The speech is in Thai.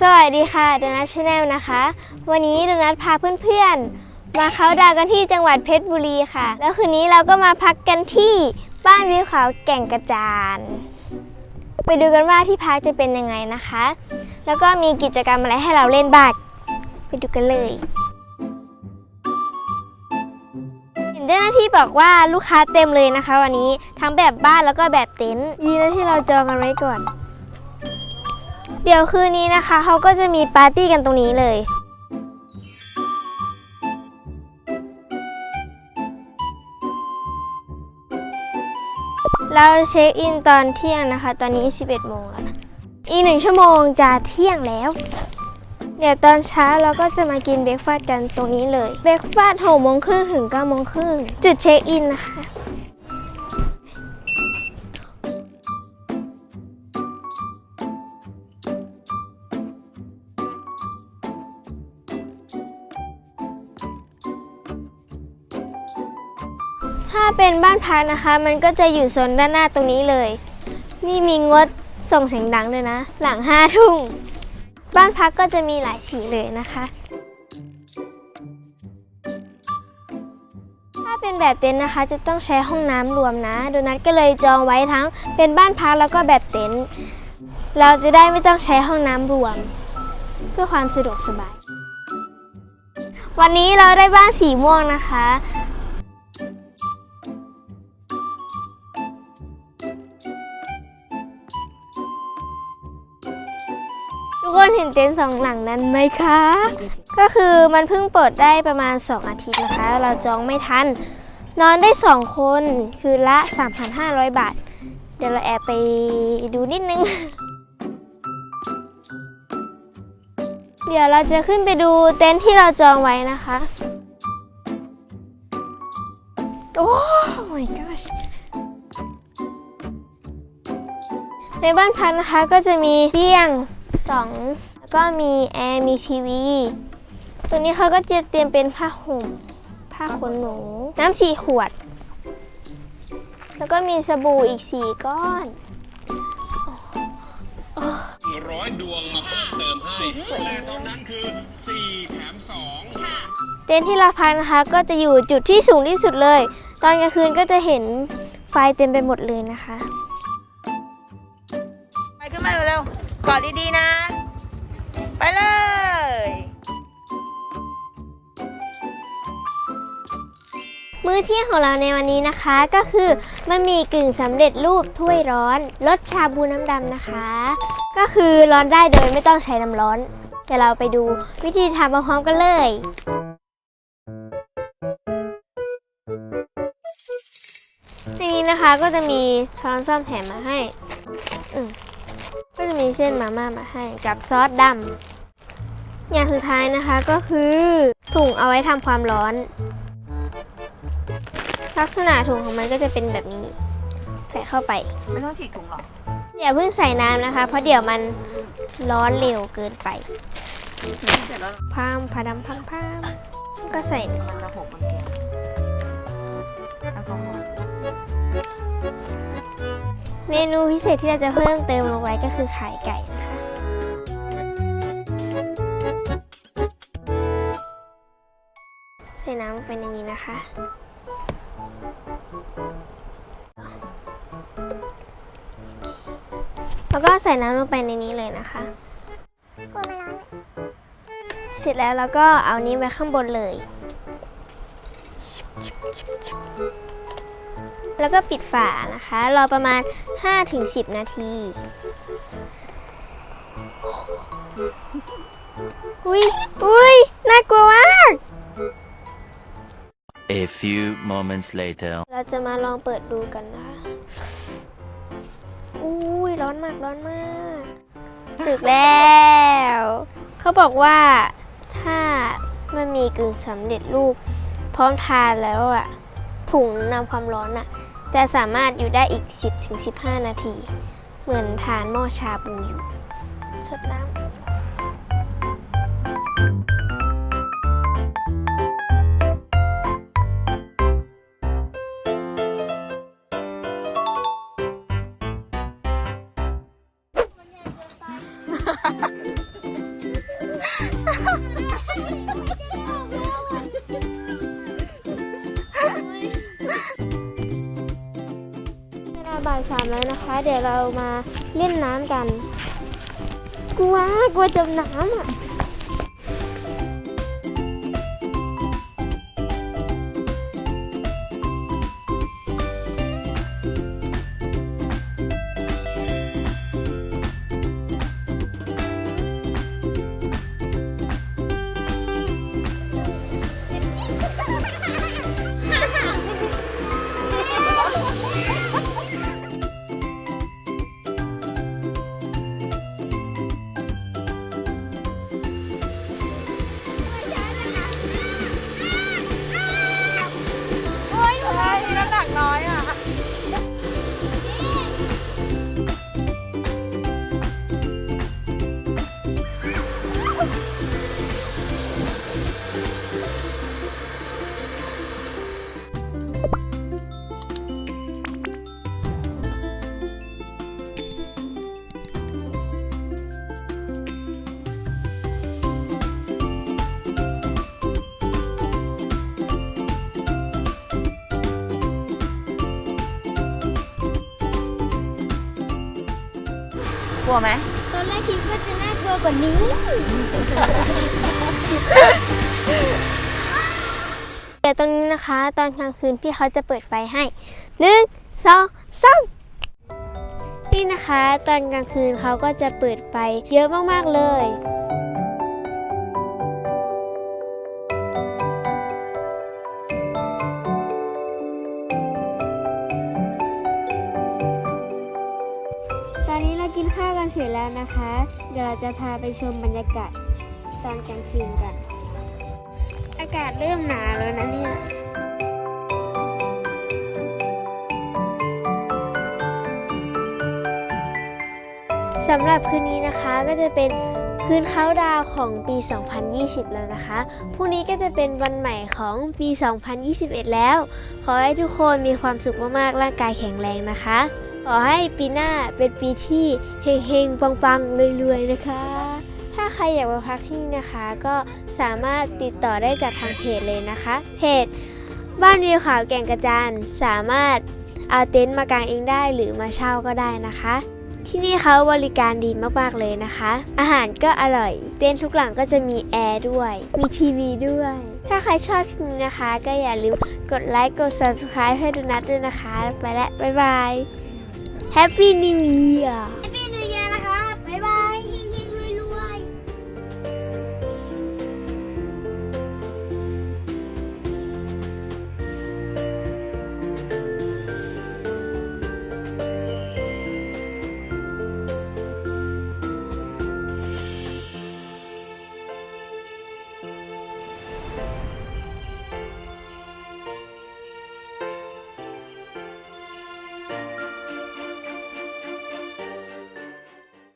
สวัสดีค่ะโดนัทชาแนลนะคะ วันนี้โดนัทพาเพื่อนๆ มาเขาดาวกันที่จังหวัดเพชรบุรีค่ะ แล้วคืนนี้เราก็มาพักกันที่บ้านวิวเขาแก่งกระจานไปดูกันว่าที่พักจะเป็นยังไงนะคะ แล้วก็มีกิจกรรมอะไรให้เราเล่นบ้างไปดูกันเลย เห็นเจ้าหน้าที่บอกว่าลูกค้าเต็มเลยนะคะ วันนี้ทั้งแบบบ้านแล้วก็แบบเต็นท์ดีนะที่เราจองกันไว้ก่อน เดี๋ยวคืนนี้นะคะเขาก็จะมีปาร์ตี้กันตรงนี้เลย เราเช็คอินตอนเที่ยงนะคะ ตอนนี้ 11โมงแล้ว อีกหนึ่งชั่วโมงจะเที่ยงแล้ว เดี๋ยวตอนเช้าเราก็จะมากินเบรกฟาสต์กันตรงนี้เลย เบรกฟาสต์หกโมงครึ่งถึง9โมงครึ่งจุดเช็คอินนะคะ ถ้าเป็นบ้านพักนะคะ มันก็จะอยู่โซนด้านหน้าตรงนี้เลย นี่มีงดส่งเสียงดังด้วยนะ หลังห้าทุ่มบ้านพักก็จะมีหลายสีเลยนะคะ ถ้าเป็นแบบเต็นท์นะคะ จะต้องใช้ห้องน้ำรวมนะ โดนัทก็เลยจองไว้ทั้งเป็นบ้านพักแล้วก็แบบเต็นท์เราจะได้ไม่ต้องใช้ห้องน้ำรวม เพื่อความสะดวกสบาย วันนี้เราได้บ้านสีม่วงนะคะ คนเห็นเต็นท์สองหลังนั้นไหมคะ ก็คือมันเพิ่งเปิดได้ประมาณ 2 อาทิตย์นะคะ เราจองไม่ทัน นอนได้ 2 คนคือละ 3,500 บาท เดี๋ยวเราแอบไปดูนิดนึง เดี๋ยวเราจะขึ้นไปดูเต็นท์ที่เราจองไว้นะคะ โอ้ my gosh ในบ้านพักนะคะก็จะมีเตียง สองแล้วก็มีแอร์มีทีวีตรงนี้เขาก็จะเตรียมเป็นผ้าห่ม ผ้าขนหนู น้ำสี่ขวด แล้วก็มีสบู่อีกสี่ก้อน ร้อยดวงมาเพิ่มเติมให้แต่ตอนนั้นคือ 4 แถม 2 เต็นท์ที่เราพักนะคะก็จะอยู่จุดที่สูงที่สุดเลย ตอนกลางคืนก็จะเห็นไฟเต็มไปหมดเลยนะคะ ไปขึ้นมาเร็วๆ กอดดีๆนะ ไปเลยมื้อเที่ยงของเราในวันนี้นะคะก็คือบะหมี่กึ่งสำเร็จรูปถ้วยร้อนรสชาบูน้ำดำนะคะ ก็คือร้อนได้โดยไม่ต้องใช้น้ำร้อนเดี๋ยวเราไปดูวิธีทำพร้อมๆกันเลย ในนี้นะคะก็จะมีช้อนซ่อมแถมมาให้ ก็จะมีเส้นมาม่ามาให้กับซอสดำอย่างสุดท้ายนะคะก็คือถุงเอาไว้ทำความร้อน ลักษณะถุงของมันก็จะเป็นแบบนี้ ใส่เข้าไป ไม่ต้องฉีกถุงหรอกอย่าเพิ่งใส่น้ำนะคะ เพราะเดี๋ยวมันร้อนเร็วเกินไปเสร็จแล้วพามพาดำพังพามก็ใส่มันจะหกมัน เมนูพิเศษที่เราจะเพิ่มเติมลงไว้ก็คือไข่ไก่นะคะ ใส่น้ำลงไปในนี้นะคะ แล้วก็ใส่น้ำลงไปในนี้เลยนะคะ เสร็จแล้วเราก็เอานี้ไว้ข้างบนเลย แล้วก็ปิดฝานะคะ รอประมาณ 5-10 นาที อุ้ยอุ้ยน่ากลัวมาก A few moments later. เราจะมาลองเปิดดูกันนะคะ อุ้ยร้อนมากร้อนมากสึกแล้ว เขาบอกว่าถ้ามันมีกึ่งสำเร็จรูปพร้อมทานแล้วอะถุงนำความร้อนอะ จะสามารถอยู่ได้อีก 10-15 นาที เหมือนทานหม้อชาบูอยู่สดน้ำ แล้วนะคะ เดี๋ยวเรามาเล่นน้ำกัน กลัวกลัวจมน้ำอะ กลัวไหมตอนแรกคิดว่าจะน่ากลัวกว่านี้ เดี๋ยวตรงนี้นะคะ ตอนกลางคืนพี่เขาจะเปิดไฟให้หนึ่งสองสามนี่นะคะ ตอนกลางคืนเขาก็จะเปิดไฟเยอะมากๆเลย ข้าวกันเสร็จแล้วนะคะ เดี๋ยวเราจะพาไปชมบรรยากาศตอนกลางคืนกัน อากาศเริ่มหนาวแล้วนะเนี่ยสำหรับคืนนี้นะคะก็จะเป็น คืนเขาดาวของปี 2020 แล้วนะคะ พรุ่งนี้ก็จะเป็นวันใหม่ของปี 2021 แล้ว ขอให้ทุกคนมีความสุขมากๆ ร่างกายแข็งแรงนะคะ ขอให้ปีหน้าเป็นปีที่เฮงๆ ปังๆรวยๆ นะคะ ถ้าใครอยากมาพักที่นี่นะคะ ก็สามารถติดต่อได้จากทางเพจเลยนะคะ เพจบ้านวิวขาวแก่งกระจานสามารถเอาเต็นท์มากางเองได้หรือมาเช่าก็ได้นะคะ ที่นี่เขาบริการดีมากๆเลยนะคะ อาหารก็อร่อย เต็นท์ทุกหลังก็จะมีแอร์ด้วย มีทีวีด้วย ถ้าใครชอบคลิปนี้นะคะ ก็อย่าลืมกดไลค์ กด subscribe ให้ดูนัทด้วยนะคะ ไปแล้ว บ๊ายบาย Happy New Year